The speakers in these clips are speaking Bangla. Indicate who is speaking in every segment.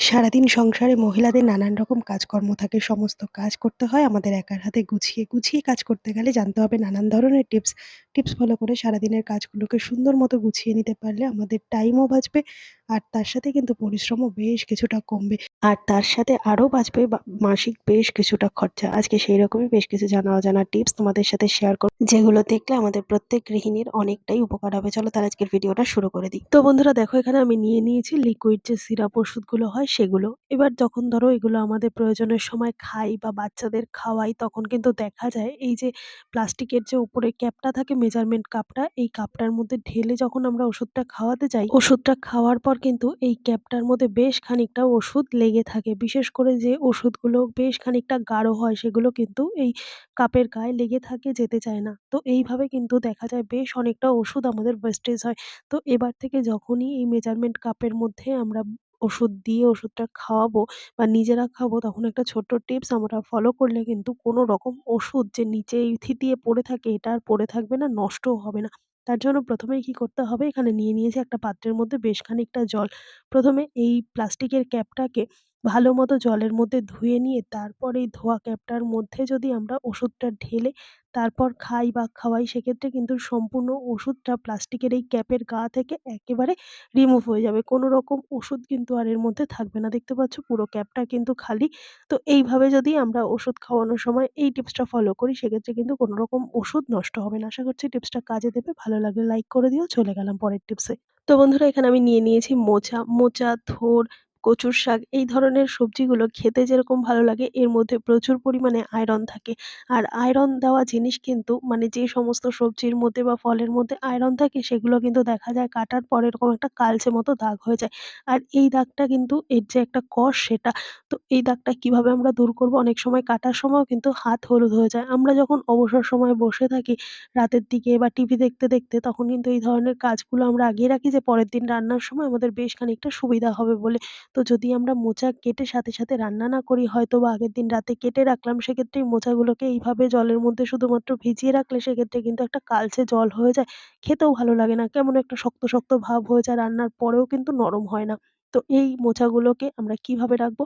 Speaker 1: সারাদিন সংসারে মহিলাদের নানান রকম কাজকর্ম থাকে। সমস্ত কাজ করতে হয়, আমাদের একার হাতে গুছিয়ে। গুছিয়ে কাজ করতে গেলে জানতে হবে নানান ধরনের টিপস। টিপস ফলো করে সারাদিনের কাজগুলোকে সুন্দর মতো গুছিয়ে নিতে পারলে আমাদের টাইমও বাঁচবে আর তার সাথে কিন্তু পরিশ্রমও বেশ কিছুটা কমবে। আর তার সাথে আরও বাঁচবে মাসিক বেশ কিছুটা খরচা। আজকে সেই রকমই বেশ কিছু জানা অজানা টিপস তোমাদের সাথে শেয়ার করব। যেগুলো দেখলে আমাদের প্রত্যেক গৃহিণীর অনেকটাই উপকার হবে। চলো তাহলে আজকের ভিডিওটা শুরু করে দিই। তো বন্ধুরা দেখো এখানে আমি নিয়ে নিয়েছি লিকুইড যে সিরাপ ওষুধগুলো হয় সেগুলো। এবার যখন ধরো এগুলো আমাদের প্রয়োজনের সময় খাই বা বাচ্চাদের খাওয়াই, তখন কিন্তু দেখা যায় এই যে প্লাস্টিকের যে উপরে ক্যাপটা থাকে, মেজারমেন্ট কাপটা, এই কাপটার মধ্যে ঢেলে যখন আমরা ওষুধটা খাওয়াতে যাই, ওষুধটা খাওয়ার পর কিন্তু এই ক্যাপটার মধ্যে বেশ খানিকটা ওষুধ লেগে থাকে। বিশেষ করে যে ওষুধগুলো বেশ খানিকটা গাঢ় হয়, সেগুলো কিন্তু এই কাপের গায়ে লেগে থাকে, যেতে চায় না। তো এইভাবে কিন্তু দেখা যায় বেশ অনেকটা ওষুধ আমাদের ওয়েস্টেজ হয়। তো এবার থেকে যখনই এই মেজারমেন্ট কাপের মধ্যে আমরা ওষুধ দিয়ে ওষুধটা খাওয়াবো বা নিজেরা খাব তখন একটা ছোট্ট টিপস আমরা ফলো করলে কিন্তু কোনো রকম ওষুধ যে নিচে থিতিয়ে পড়ে থাকে এটা আর পড়ে থাকবে না, নষ্টও হবে না। তার জন্য প্রথমেই কি করতে হবে? এখানে নিয়ে নিয়েছি একটা পাত্রের মধ্যে বেশ খানিকটা জল। প্রথমে এই প্লাস্টিকের ক্যাপটাকে ভালো মতো জলের মধ্যে ধুয়ে নিয়ে তারপর এই ধোয়া ক্যাপটার মধ্যে যদি আমরা ওষুধটা ঢেলে তারপর খাই বা খাওয়াই, সেক্ষেত্রে কিন্তু সম্পূর্ণ ওষুধটা প্লাস্টিকের এই ক্যাপের গা থেকে একেবারে রিমুভ হয়ে যাবে। কোনো রকম ওষুধ কিন্তু আর এর মধ্যে থাকবে না। দেখতে পাচ্ছ পুরো ক্যাপটা কিন্তু খালি। তো এইভাবে যদি আমরা ওষুধ খাওয়ানোর সময় এই টিপসটা ফলো করি, সেক্ষেত্রে কিন্তু কোনো রকম ওষুধ নষ্ট হবে না। আশা করছি টিপসটা কাজে দেবে। ভালো লাগলে লাইক করে দিও। চলে গেলাম পরের টিপসে। তো বন্ধুরা, এখানে আমি নিয়ে নিয়েছি মোচা। মোচা থোড় কচুর শাক, এই ধরনের সবজিগুলো খেতে যেরকম ভালো লাগে, এর মধ্যে প্রচুর পরিমাণে আয়রন থাকে। আর আয়রন দেওয়া জিনিস কিন্তু মানে যে সমস্ত সবজির মধ্যে বা ফলের মধ্যে আয়রন থাকে, সেগুলো কিন্তু দেখা যায় কাটার পর এরকম একটা কালচে মতো দাগ হয়ে যায়। আর এই দাগটা কিন্তু, এর যে একটা কষ সেটা, তো এই দাগটা কীভাবে আমরা দূর করব? অনেক সময় কাটার সময়ও কিন্তু হাত হলুদ হয়ে যায়। আমরা যখন অবসর সময় বসে থাকি, রাতের দিকে বা টিভি দেখতে দেখতে, তখন কিন্তু এই ধরনের কাজগুলো আমরা আগিয়ে রাখি যে, পরের দিন রান্নার সময় আমাদের বেশ খানিকটা সুবিধা হবে বলে। তো যদি আমরা মোচা কেটে সাথে সাথে রান্না না করি হয়তো বা আগের দিন রাতে কেটে রাখলাম সেক্ষেত্রে এই মোচাগুলোকে এইভাবে জলের মধ্যে শুধুমাত্র ভিজিয়ে রাখলে সেক্ষেত্রে কিন্তু একটা কালচে জল হয়ে যায়। খেতেও ভালো লাগে না, কেমন একটা শক্ত শক্ত ভাব হয়ে যায়, রান্নার পরেও কিন্তু নরম হয় না। তো এই মোচাগুলোকে আমরা কীভাবে রাখব?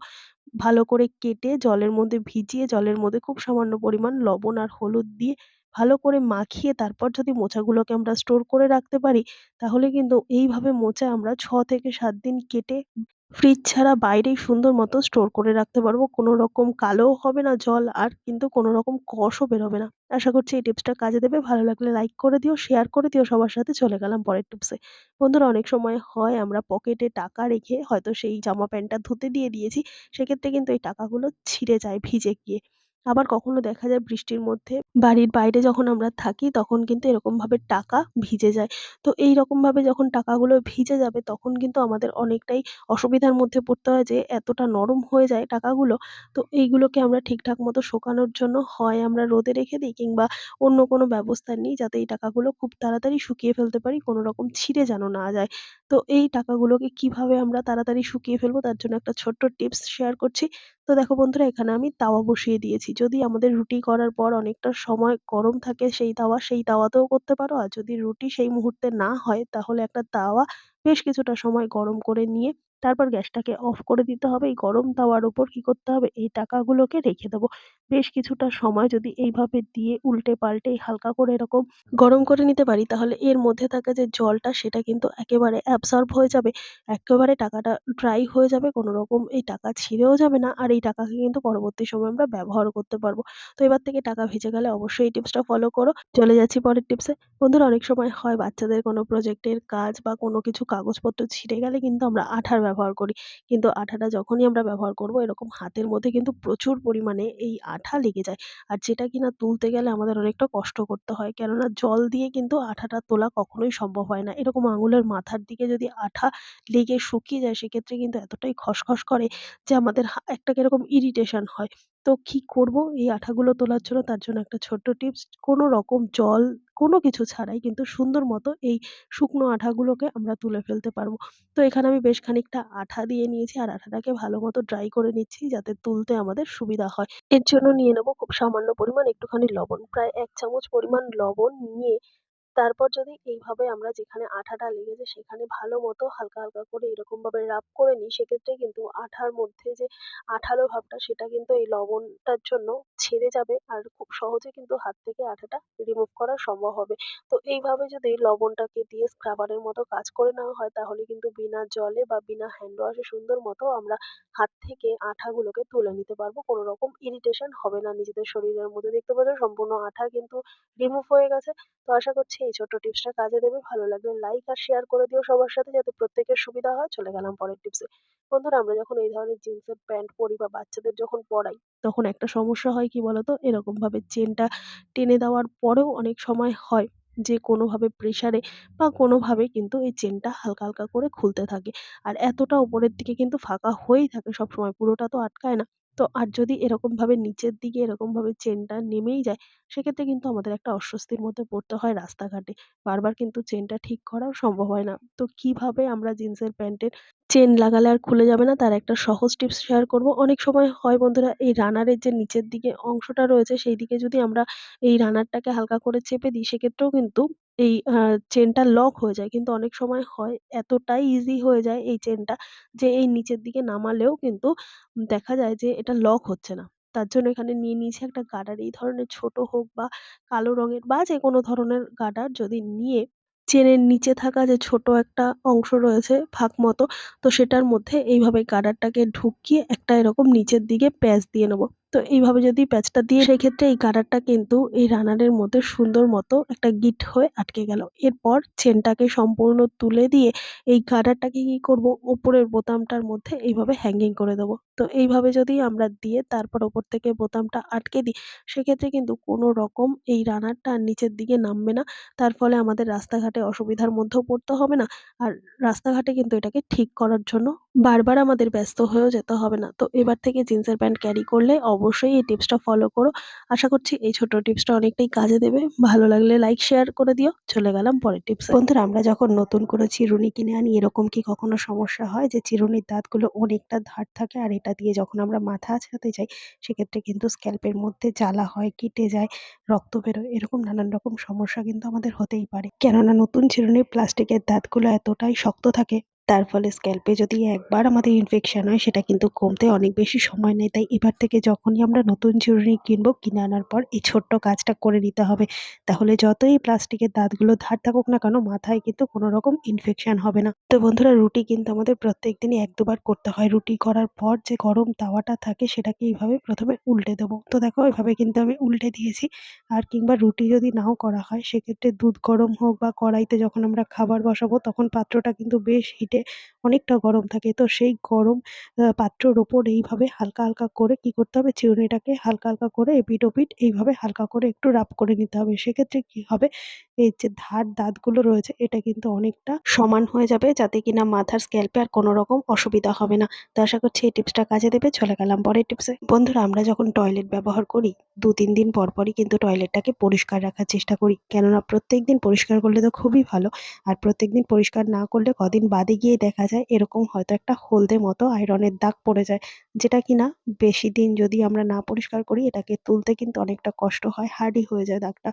Speaker 1: ভালো করে কেটে জলের মধ্যে ভিজিয়ে, জলের মধ্যে খুব সামান্য পরিমাণ লবণ আর হলুদ দিয়ে ভালো করে মাখিয়ে তারপর যদি মোচাগুলোকে আমরা স্টোর করে রাখতে পারি, তাহলে কিন্তু এইভাবে মোচা আমরা ছ থেকে সাত দিন কেটে ফ্রিজ ছাড়া বাইরেই সুন্দর মতো স্টোর করে রাখতে পারব। কোনো রকম কালোও হবে না জল আর কিন্তু কোনো রকম কষও বেরোবে না। আশা করছি এই টিপসটা কাজে দেবে। ভালো লাগলে লাইক করে দিও, শেয়ার করে দিও সবার সাথে। চলে গেলাম পরের টিপসে। বন্ধুরা অনেক সময় হয় আমরা পকেটে টাকা রেখে হয়তো সেই জামা প্যান্টটা ধুতে দিয়ে দিয়েছি। সেক্ষেত্রে কিন্তু এই টাকাগুলো ছিঁড়ে যায় ভিজে গিয়ে। আবার কখনো দেখা যায় বৃষ্টির মধ্যে বাড়ির বাইরে যখন আমরা থাকি তখন কিন্তু এরকমভাবে টাকা ভিজে যায়। তো এইরকমভাবে যখন টাকাগুলো ভিজে যাবে তখন কিন্তু আমাদের অনেকটাই অসুবিধার মধ্যে পড়তে হয় যে এতটা নরম হয়ে যায় টাকাগুলো। তো এইগুলোকে আমরা ঠিকঠাক মতো শোকানোর জন্য হয় আমরা রোদে রেখে দিই কিংবা অন্য কোনো ব্যবস্থা নিই যাতে এই টাকাগুলো খুব তাড়াতাড়ি শুকিয়ে ফেলতে পারি কোনো রকম ছিঁড়ে যেন না যায়। তো এই টাকাগুলোকে কীভাবে আমরা তাড়াতাড়ি শুকিয়ে ফেলব তার জন্য একটা ছোট্ট টিপস শেয়ার করছি। তো দেখো বন্ধুরা এখানে আমি তাওয়া বসিয়ে দিয়েছি। যদি আমাদের রুটি করার পর অনেকটা সময় গরম থাকে সেই তাওয়া, সেই তাওয়াতেও করতে পারো। আর যদি রুটি সেই মুহূর্তে না হয় তাহলে একটা তাওয়া বেশ কিছুটা সময় গরম করে নিয়ে তারপর গ্যাসটাকে অফ করে দিতে হবে। এই গরম তাওয়ার উপর কি করতে হবে এই টাকাগুলোকে রেখে দেবো। বেশ কিছুটা সময় যদি এইভাবে দিয়ে উল্টে পাল্টে হালকা করে এরকম গরম করে নিতে পারি, তাহলে এর মধ্যে থাকা যে জলটা, সেটা কিন্তু একেবারে অ্যাবসর্ব হয়ে যাবে। একেবারে টাকাটা ড্রাই হয়ে যাবে। কোনো রকম এই টাকা ছিঁড়েও যাবে না। আর এই টাকাকে কিন্তু পরবর্তী সময় আমরা ব্যবহার করতে পারব। তো এবার থেকে টাকা ভেজে গেলে অবশ্যই এই টিপসটা ফলো করো। চলে যাচ্ছি পরের টিপসে। বন্ধুরা, অনেক সময় হয় বাচ্চাদের কোনো প্রজেক্টের কাজ বা কোনো কিছু কাগজপত্র ছিঁড়ে গেলে কিন্তু আমরা আঠার ব্যবহার করি। কিন্তু আঠাটা যখনই আমরা ব্যবহার করব, এরকম হাতের মধ্যে কিন্তু প্রচুর পরিমাণে এই আঠা লেগে যায়। আর যেটা কিনা তুলতে গেলে আমাদের অনেকটা কষ্ট করতে হয়। কেননা জল দিয়ে কিন্তু আঠাটা তোলা কখনোই সম্ভব হয় না। এরকম আঙুলের মাথার দিকে যদি আঠা লেগে শুকিয়ে যায়, সেক্ষেত্রে কিন্তু এতটাই খসখস করে যে আমাদের একটা কীরকম ইরিটেশন হয়। তো কি করব এই আঠাগুলো তোলার জন্য তার জন্য একটা ছোট্ট টিপস কোনো রকম জল কোনো কিছু ছাড়াই কিন্তু সুন্দর মতো এই শুকনো আঠাগুলোকে আমরা তুলে ফেলতে পারব। তো এখানে আমি বেশ খানিকটা আঠা দিয়ে নিয়েছি আর আঠাটাকে ভালো মতো ড্রাই করে নিচ্ছি যাতে তুলতে আমাদের সুবিধা হয়। এর জন্য নিয়ে নেব খুব সামান্য পরিমাণ, একটুখানি লবণ। প্রায় এক চামচ পরিমাণ লবণ নিয়ে
Speaker 2: তারপর যদি এইভাবে আমরা যেখানে আঠাটা লেগেছে সেখানে ভালো মতো হালকা, হালকা করে এরকমভাবে রাব করে নিই সেক্ষেত্রে কিন্তু আঠার মধ্যে যে আঠালো ভাবটা সেটা কিন্তু এই লবণটার জন্য ছেড়ে যাবে আর খুব সহজে কিন্তু হাত থেকে আঠাটা রিমুভ করা সম্ভব হবে। তো এইভাবে যদি লবণটাকে দিয়ে স্ক্রাবারের মতো কাজ করে নেওয়া হয় তাহলে কিন্তু বিনা জলে বা বিনা হ্যান্ড ওয়াশে সুন্দর মতো আমরা হাত থেকে আঠাগুলোকে তুলে নিতে পারব। কোনো রকম ইরিটেশন হবে না নিজেদের শরীরের মধ্যে। দেখতে পাচ্ছ সম্পূর্ণ আঠা কিন্তু রিমুভ হয়ে গেছে। তো আশা করছি এই ছোট্ট টিপসটা কাজে দেবে। ভালো লাগলে লাইক আর শেয়ার করে দিও সবার সাথে যাতে প্রত্যেকের সুবিধা হয়। চলে গেলাম পরের টিপসে। বন্ধুরা আমরা যখন এই ধরনের জিন্সের প্যান্ট পরি বা বাচ্চাদের যখন পরাই তখন একটা সমস্যা হয় কি বলতো? এরকমভাবে চেনটা টেনে দেওয়ার পরেও অনেক সময় হয় যে কোনোভাবে প্রেশারে বা কোনোভাবে কিন্তু এই চেনটা হালকা, হালকা করে খুলতে থাকে। আর এতটা উপরের দিকে কিন্তু ফাঁকা হয়েই থাকে সবসময়। পুরোটা তো আটকায় না। তো আর যদি এরকমভাবে নিচের দিকে এরকমভাবে চেনটা নেমেই যায়, সেক্ষেত্রে কিন্তু আমাদের একটা অস্বস্তির মধ্যে পড়তে হয় রাস্তাঘাটে। বারবার কিন্তু চেনটা ঠিক করাও সম্ভব হয় না। তো কীভাবে আমরা জিন্সের প্যান্টের চেন লাগালে আর খুলে যাবে না তার একটা সহজ টিপস শেয়ার করব। অনেক সময় হয় বন্ধুরা, এই রানারের যে নিচের দিকে অংশটা রয়েছে সেই দিকে যদি আমরা এই রানারটাকে হালকা করে চেপে দিই, সেক্ষেত্রেও কিন্তু এই চেনটা লক হয়ে যায়। কিন্তু অনেক সময় হয়, এতটাই ইজি হয়ে যায় এই চেনটা যে এই নিচের দিকে নামালেও কিন্তু দেখা যায় যে এটা লক হচ্ছে না। তার জন্য এখানে নিয়ে নিয়েছি একটা গার্ডার। এই ধরনের ছোট হোক বা কালো রঙের বা যে কোনো ধরনের গার্ডার যদি নিয়ে চেনের নিচে থাকা যে ছোট একটা অংশ রয়েছে ফাঁক মতো, তো সেটার মধ্যে এইভাবে গার্ডারটাকে ঢুকিয়ে একটা এরকম নিচের দিকে প্যাঁচ দিয়ে নেব। তো এইভাবে যদি প্যাঁচটা দিয়ে সেক্ষেত্রে এই গার্ডারটা কিন্তু এই রানারের মধ্যে সুন্দর মতো একটা গিট হয়ে আটকে গেল। এরপর চেনটাকে সম্পূর্ণ তুলে দিয়ে এই গার্ডারটাকে কি করব উপরের বোতামটার মধ্যে এইভাবে হ্যাঙ্গিং করে দেব। তো এইভাবে যদি আমরা দিয়ে তারপর ওপর থেকে বোতামটা আটকে দিই, সেক্ষেত্রে কিন্তু কোনো রকম এই রানারটা নিচের দিকে নামবে না। তার ফলে আমাদের রাস্তাঘাটে অসুবিধার মধ্যেও পড়তে হবে না। আর রাস্তাঘাটে কিন্তু এটাকে ঠিক করার জন্য বারবার আমাদের ব্যস্ত হয়েও যেতে হবে না। তো এবার থেকে জিন্সের প্যান্ট ক্যারি করলে অবশ্যই এই টিপসটা ফলো করো। আশা করছি এই ছোট্ট টিপসটা অনেকটাই কাজে দেবে। ভালো লাগলে লাইক শেয়ার করে দিও। চলে গেলাম পরের টিপস
Speaker 1: বন্ধুরা আমরা যখন নতুন করে চিরুনি কিনে আনি এরকম কি কখনো সমস্যা হয় যে চিরুনির দাঁতগুলো অনেকটা ধার থাকে আর এটা দিয়ে যখন আমরা মাথা আঁচড়াতে যাই সেক্ষেত্রে কিন্তু স্ক্যাল্পের মধ্যে জ্বালা হয়, কেটে যায়, রক্ত বেরোয় এরকম নানান রকম সমস্যা কিন্তু আমাদের হতেই পারে। কেননা নতুন চিরুনির প্লাস্টিকের দাঁতগুলো এতটাই শক্ত থাকে তার ফলে স্ক্যাল্পে যদি একবার আমাদের ইনফেকশন হয়, সেটা কিন্তু কমতে অনেক বেশি সময় নেয়। তাই এবার থেকে যখনই আমরা নতুন চিরুনি কিনবো, কিনে আনার পর এই ছোট্ট কাজটা করে নিতে হবে। তাহলে যতই প্লাস্টিকের দাঁতগুলো ধার থাকুক না কেন, মাথায় কিন্তু কোনো রকম ইনফেকশন হবে না। তো বন্ধুরা, রুটি কিন্তু আমাদের প্রত্যেক দিনই এক দুবার করতে হয়। রুটি করার পর যে গরম তাওয়াটা থাকে, সেটাকে এইভাবে প্রথমে উল্টে দেবো। তো দেখো, এভাবে কিন্তু আমি উল্টে দিয়েছি। আর কিংবা রুটি যদি নাও করা হয়, সেক্ষেত্রে দুধ গরম হোক বা কড়াইতে যখন আমরা খাবার বসাবো, তখন পাত্রটা কিন্তু বেশ হিটে অনেকটা গরম থাকে। তো সেই গরম পাত্রর ওপর এইভাবে হালকা হালকা করে কি করতে হবে? চিরুনিটাকে হালকা হালকা করে এপিঠ ওপিঠ এইভাবে হালকা করে একটু রাব করে নিতে হবে। সেক্ষেত্রে কি হবে? এই যে ধার দাঁতগুলো রয়েছে, এটা কিন্তু অনেকটা সমান হয়ে যাবে যাতে কিনা মাথার স্ক্যাল্পে আর কোনো রকম অসুবিধা হবে না। তো আশা করছি এই টিপসটা কাজে দেবে। চলে গেলাম পরের টিপসে বন্ধুরা, আমরা যখন টয়লেট ব্যবহার করি দু তিন দিন পর পরই কিন্তু টয়লেটটাকে পরিষ্কার রাখার চেষ্টা করি। কেননা প্রত্যেক দিন পরিষ্কার করলে তো খুবই ভালো। আর প্রত্যেক দিন পরিষ্কার না করলে কদিন বাদে গিয়ে দেখা যায় এরকম হয়তো একটা হলদে মতো আয়রনের দাগ পড়ে যায়, যেটা কিনা বেশি দিন যদি আমরা না পরিষ্কার করি, এটাকে তুলতে কিন্তু অনেকটা কষ্ট হয় হার্ডই হয়ে যায় দাগটা।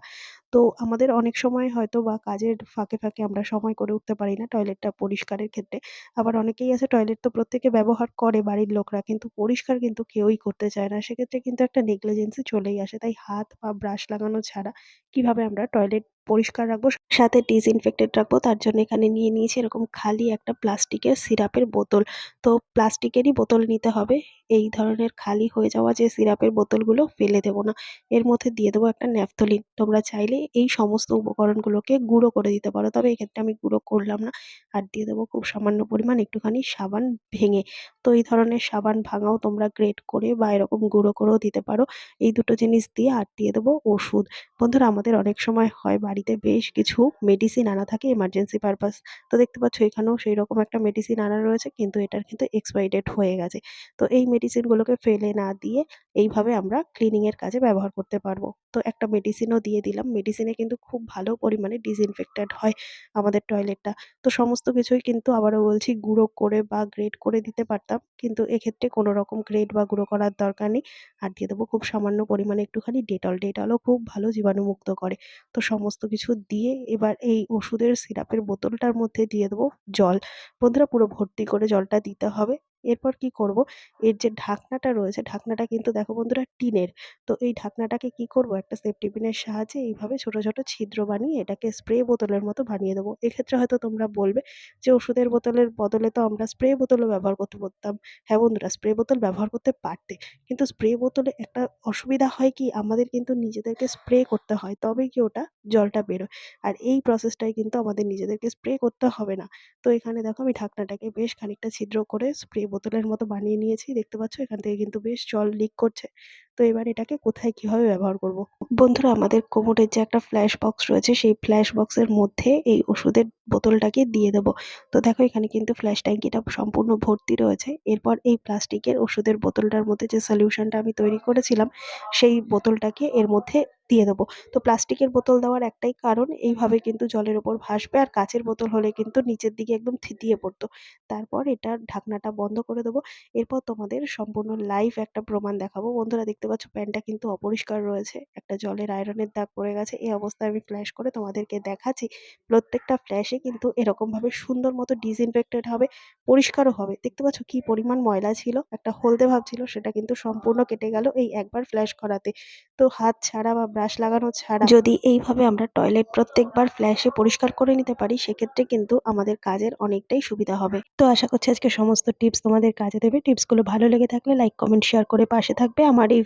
Speaker 1: তো আমাদের অনেক সময় হয়তো বা কাজের ফাঁকে ফাঁকে আমরা সময় করে উঠতে পারি না টয়লেটটা পরিষ্কারের ক্ষেত্রে। আবার অনেকেই আছে টয়লেট তো প্রত্যেকে ব্যবহার করে বাড়ির লোকরা, কিন্তু পরিষ্কার কিন্তু কেউই করতে চায় না। সেক্ষেত্রে কিন্তু একটা নেগলিজেন্সি চলেই আসে। তাই হাত বা ব্রাশ লাগানো ছাড়া কীভাবে আমরা টয়লেট পরিষ্কার রাখব, সাথে ডিসইনফেক্টেড রাখব, তার জন্য এখানে নিয়ে নিয়েছি এরকম খালি একটা প্লাস্টিকের সিরাপের বোতল। তো প্লাস্টিকেরই বোতল নিতে হবে। এই ধরনের খালি হয়ে যাওয়া যে সিরাপের বোতলগুলো ফেলে দেবো না। এর মধ্যে দিয়ে দেবো একটা ন্যাপথলিন। তোমরা চাইলে এই সমস্ত উপকরণগুলোকে গুঁড়ো করে দিতে পারো, তবে এক্ষেত্রে আমি গুঁড়ো করলাম না। আর দিয়ে দেবো খুব সামান্য পরিমাণ একটুখানি সাবান ভেঙে। তো এই ধরনের সাবান ভাঙাও তোমরা গ্রেট করে বা এরকম গুঁড়ো করেও দিতে পারো। এই দুটো জিনিস দিয়ে আর দিয়ে দেবো ওষুধ। বন্ধুরা, আমাদের অনেক সময় হয় বাড়িতে বেশ কিছু মেডিসিন আনা থাকে এমার্জেন্সি পারপাস তো দেখতে পাচ্ছ এখানেও সেই রকম একটা মেডিসিন আনা রয়েছে, কিন্তু এটার কিন্তু এক্সপায়ারি ডেট হয়ে গেছে। তো এই মেডিসিনগুলোকে ফেলে না দিয়ে এইভাবে আমরা ক্লিনিংয়ের কাজে ব্যবহার করতে পারব। তো একটা মেডিসিনও দিয়ে দিলাম। মেডিসিনে কিন্তু খুব ভালো পরিমাণে ডিসইনফেক্টেড হয় আমাদের টয়লেটটা তো সমস্ত কিছুই কিন্তু আবারও বলছি গুঁড়ো করে বা গ্রেড করে দিতে পারতাম। কিন্তু এক্ষেত্রে কোনো রকম গ্রেড বা গুঁড়ো করার দরকার নেই। আর দিয়ে দেবো খুব সামান্য পরিমাণে একটুখানি ডেটল ডেটলও খুব ভালো জীবাণুমুক্ত করে। তো সমস্ত কিছু দিয়ে এবার এই ওষুধের সিরাপের বোতলটার মধ্যে দিয়ে দেবো জল। বন্ধুরা পুরো ভর্তি করে জলটা দিতে হবে। এরপর কি করব? এর যে ঢাকনাটা রয়েছে, ঢাকনাটা কিন্তু দেখো বন্ধুরা টিনের। তো এই ঢাকনাটাকে কি করব? একটা সেফটি পিনের সাহায্যে এইভাবে ছোট ছোট ছিদ্র বানিয়ে এটাকে স্প্রে বোতলের মতো বানিয়ে দেবো। এক্ষেত্রে হয়তো তোমরা বলবে যে ওষুধের বোতলের বদলে তো আমরা স্প্রে বোতলও ব্যবহার করতে পারতাম। হ্যাঁ বন্ধুরা, স্প্রে বোতল ব্যবহার করতে পারতে। কিন্তু স্প্রে বোতলে একটা অসুবিধা হয় কি? আমাদের কিন্তু নিজেদেরকে স্প্রে করতে হয়, তবেই কি ওটা জলটা বেরোয়। আর এই প্রসেসটাই কিন্তু আমাদের নিজেদেরকে স্প্রে করতে হবে না। তো এখানে দেখো আমি ঢাকনাটাকে বেশ খানিকটা ছিদ্র করে স্প্রে বোতলের মতো বানিয়ে নিয়েছি। দেখতে পাচ্ছ এখান থেকে কিন্তু বেশ জল লিক করছে। তো এবার এটাকে কোথায় কীভাবে ব্যবহার করব? বন্ধুরা, আমাদের কোমরের যে একটা ফ্ল্যাশ বক্স রয়েছে, সেই ফ্ল্যাশ বক্সের মধ্যে এই ওষুধের বোতলটাকে দিয়ে দেবো। তো দেখো, এখানে কিন্তু ফ্ল্যাশ ট্যাঙ্কিটা সম্পূর্ণ ভর্তি রয়েছে। এরপর এই প্লাস্টিকের ওষুধের বোতলটার মধ্যে যে সলিউশনটা আমি তৈরি করেছিলাম, সেই বোতলটাকে এর মধ্যে দিয়ে দেবো। তো প্লাস্টিকের বোতল দেওয়ার একটাই কারণ, এইভাবে কিন্তু জলের ওপর ভাসবে আর কাচের বোতল হলে কিন্তু নিচের দিকে একদম থিতিয়ে পড়তো। তারপর এটার ঢাকনাটা বন্ধ করে দেবো। এরপর তোমাদের সম্পূর্ণ লাইভ একটা প্রমাণ দেখাবো। বন্ধুরা, দেখতে পাচ্ছ প্যানটা কিন্তু অপরিষ্কার রয়েছে। একটা জলের আয়রনের দাগ পড়ে গেছে। এই অবস্থায় আমি ফ্ল্যাশ করে তোমাদেরকে দেখাচ্ছি। প্রত্যেকটা ফ্ল্যাশে কিন্তু এরকমভাবে সুন্দর মতো ডিসইনফেক্টেড হবে, পরিষ্কারও হবে। দেখতে পাচ্ছ কি পরিমাণ ময়লা ছিল, একটা হলদে ভাব ছিল, সেটা কিন্তু সম্পূর্ণ কেটে গেল এই একবার ফ্ল্যাশ করাতে। তো হাত ছাড়া বা ব্রাশ লাগানো ছাড়া যদি এইভাবে আমরা টয়লেট প্রত্যেকবার ফ্ল্যাশে পরিষ্কার করে নিতে পারি, সেক্ষেত্রে কিন্তু আমাদের কাজের অনেকটাই সুবিধা হবে। তো আশা করছি আজকে সমস্ত টিপস তোমাদের কাজে দেবে। টিপসগুলো ভালো লেগে থাকলে লাইক কমেন্ট শেয়ার করে পাশে থাকবে। আমার এই